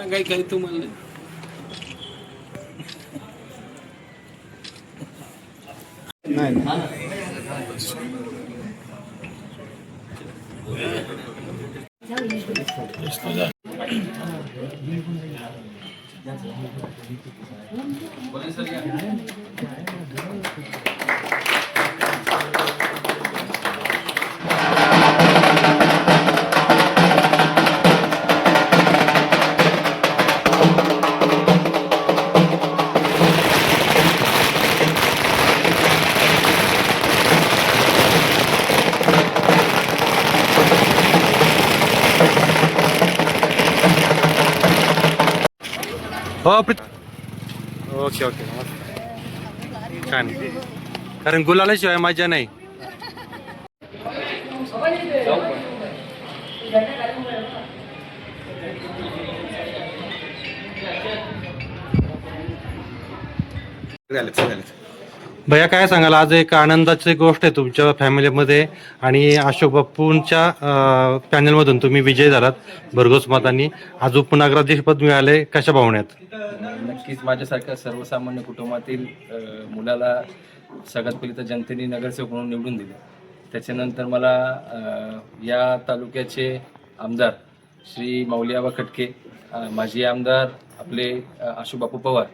काही काही तुम्हाला? नाही. ओके ओके नमस्कार छान कारण गुलालाशिवाय मजा नाही भैया काय सांगाल? आज एक आनंदाची गोष्ट आहे तुमच्या फॅमिलीमध्ये आणि अशोक बाप्पूंच्या पॅनलमधून तुम्ही विजय झालात भरघोस मतांनी. आज उपनगराध्यक्षपद मिळाले कशा भावण्यात नक्कीच माझ्यासारख्या सर्वसामान्य कुटुंबातील मुलाला सगळ्यात पहिली तर जनतेने नगरसेवक म्हणून निवडून दिले. त्याच्यानंतर मला या तालुक्याचे आमदार श्री माऊलियाबा खटके माजी आमदार आपले अशोक बापू पवार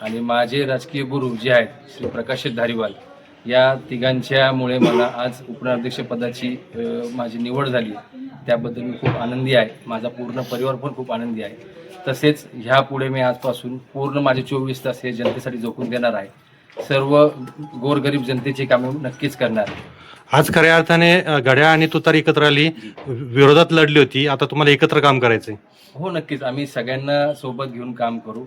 आणि माझे राजकीय गुरु जे आहेत श्री प्रकाश धारीवाल या तिघांच्यामुळे मला आज उपनगराध्यक्षपदाची माझी निवड झाली. त्याबद्दल मी खूप आनंदी आहे. माझा पूर्ण परिवार पण खूप आनंदी आहे. तसेच ह्यापुढे मी आजपासून पूर्ण माझे चोवीस तास हे जनतेसाठी झोकून देणार आहे. सर्व गोरगरीब जनतेची कामे नक्कीच करणार आज खऱ्या अर्थाने अं, घड्याळ आणि तुतार एकत्र आली. विरोधात लढली होती. आता तुम्हाला एकत्र काम करायचंय. हो नक्कीच. आम्ही सगळ्यांना सोबत घेऊन काम करू.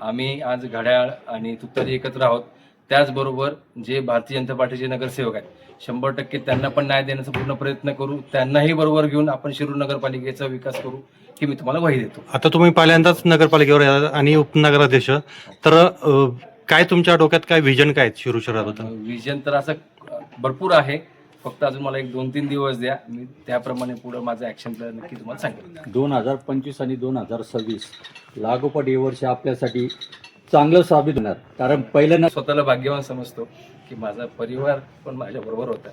आम्ही आज घड्याळ आणि तुतारी एकत्र आहोत. त्याचबरोबर जे भारतीय जनता पार्टीचे नगरसेवक आहेत शंभर टक्के त्यांना पण न्याय देण्याचा पूर्ण प्रयत्न करू. त्यांनाही बरोबर घेऊन आपण शिरूर नगरपालिकेचा विकास करू ही मी तुम्हाला वही देतो. आता तुम्ही पहिल्यांदाच नगरपालिकेवर आणि उपनगराध्यक्ष. तर अं, काय तुमच्या डोक्यात काय विजन काय शिरू शहरात होतं विजन तर असं भरपूर आहे. फक्त अजून मला एक दोन तीन दिवस द्या. मी त्याप्रमाणे पुढे माझं ॲक्शन प्लॅन नक्की तुम्हाला सांगेन. दोन हजार पंचवीस आणि दोन हजार सव्वीस लागोपाठ हे वर्ष आपल्यासाठी चांगलं साबित होणार. कारण पहिलं ना स्वतःला भाग्यवान समजतो की माझा परिवार पण माझ्याबरोबर होता.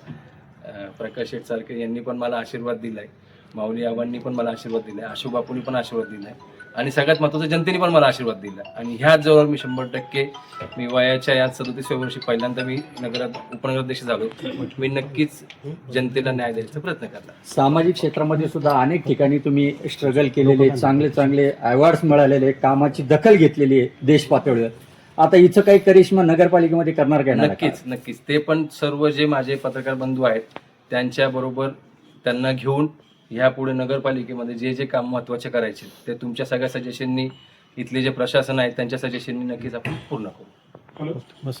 प्रकाश शेठ सारखे यांनी पण मला आशीर्वाद दिलाय. माऊली आबांनी पण मला आशीर्वाद दिलाय. आशू बापूंनी पण आशीर्वाद दिलाय. आणि सगळ्यात महत्त्वाचं जनतेने पण मला आशीर्वाद दिला. आणि ह्याच जवळ मी शंभर टक्के मी वयाच्या या सदतीसव्या वर्षी पहिल्यांदा मी नगरात उपनगराध्यक्ष झालो. मी नक्कीच जनतेला न्याय द्यायचा प्रयत्न करणार. सामाजिक क्षेत्रामध्ये सुद्धा अनेक ठिकाणी तुम्ही स्ट्रगल केलेले चांगले चांगले अवॉर्ड्स मिळालेले कामाची दखल घेतलेली आहे देश पातळीवर. आता इथं काही करिश्मा नगरपालिकेमध्ये करणार काय नक्कीच नक्कीच. ते पण सर्व जे माझे पत्रकार बंधू आहेत त्यांच्याबरोबर त्यांना घेऊन ह्या पुढे नगरपालिकेमध्ये जे जे काम महत्त्वाचे करायचे ते तुमच्या सगळ्या सजेशननी इथले जे प्रशासन आहे त्यांच्या सजेशननी नक्कीच आपण पूर्ण करू. बस